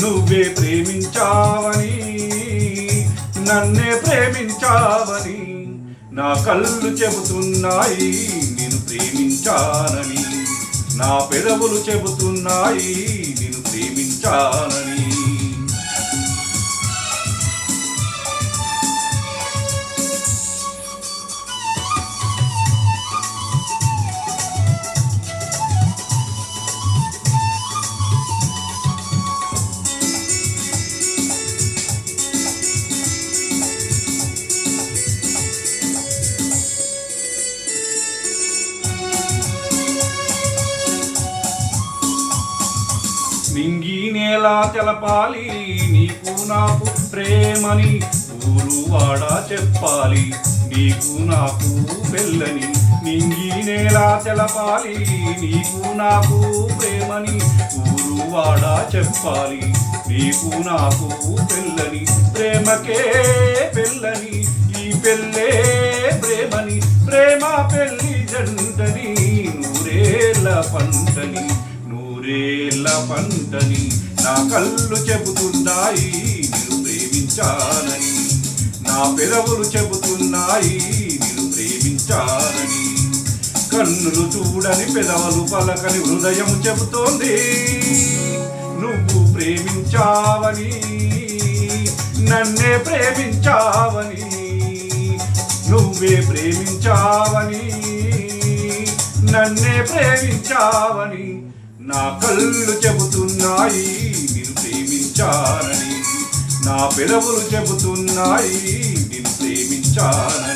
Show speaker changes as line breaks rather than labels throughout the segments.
నువ్వే ప్రేమించావని నన్నే ప్రేమించావని నా కళ్ళు చెబుతున్నాయి నేను ప్రేమించానని. నా పెదవులు చెబుతున్నాయి నేను ప్రేమించానని. నింగి తెలపాలి నీకు నాకు ప్రేమని ఊరువాడ చెప్పాలి. నీకు నాకు పెళ్ళని నింగినేలా తెలపాలి నీకు నాకు ప్రేమని ఊరువాడ చెప్పాలి. నీకు నాకు పెళ్ళని ప్రేమకే పెళ్ళని ఈ పెళ్ళే ప్రేమని. ప్రేమ పెళ్ళి జంటని నూరేళ్ళ పంటని నూరేళ్ళ పంటని నా కళ్ళు చెబుతున్నాయి నిన్ను ప్రేమించాలని నా పెదవులు చెబుతున్నాయి నిన్ను ప్రేమించాలని కన్నులు చూడని పెదవులు పలకని హృదయం చెబుతోంది నువ్వు ప్రేమించావని. నన్నే ప్రేమించావని నువ్వే ప్రేమించావని. నన్నే ప్రేమించావని నా కళ్ళు చెబుతున్నాయి నిన్ను ప్రేమించానని. నా పెదవులు చెబుతున్నాయి నిన్ను ప్రేమించానని.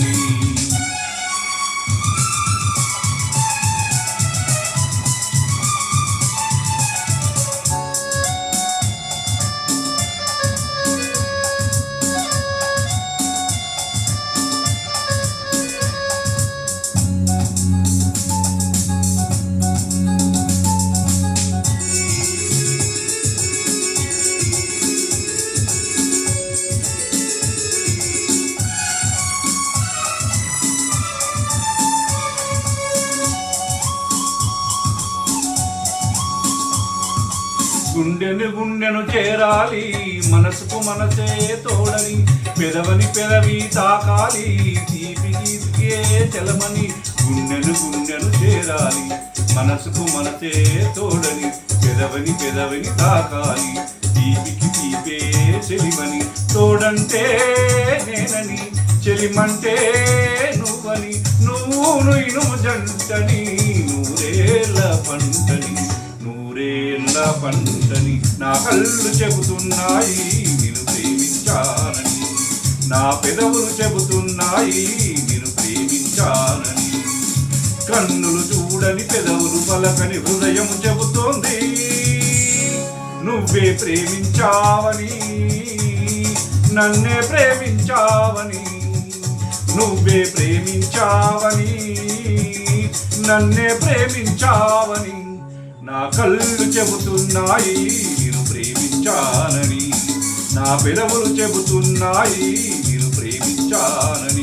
గుండెను గుండెను చేరాలి మనసుకు మనసే తోడని పెదవని పెదవి తాకాలి తీపి తీపికే చెలమని గుండెను గుండెను చేరాలి మనసుకు మనసే తోడని పెదవని పెదవిని తాకాలి తీపికి తీపే చెలిమని తోడంటే నేనని చెలిమంటే నువ్వని నువ్వు నువ్వు జంటని నూరేళ్ళ పంట నూరేళ్ళ పంటని నా కళ్ళు చెబుతున్నాయి నేను ప్రేమించాలని. నా పెదవులు చెబుతున్నాయి నేను ప్రేమించాలని. కన్నులు చూడని పెదవులు పలకని హృదయం చెబుతోంది నువ్వే ప్రేమించావని. నన్నే ప్రేమించావని నువ్వే ప్రేమించావని. నన్నే ప్రేమించావని. నా కళ్ళు చెబుతున్నాయి నేను ప్రేమించానని. నా పెదవులు చెబుతున్నాయి నేను ప్రేమించానని.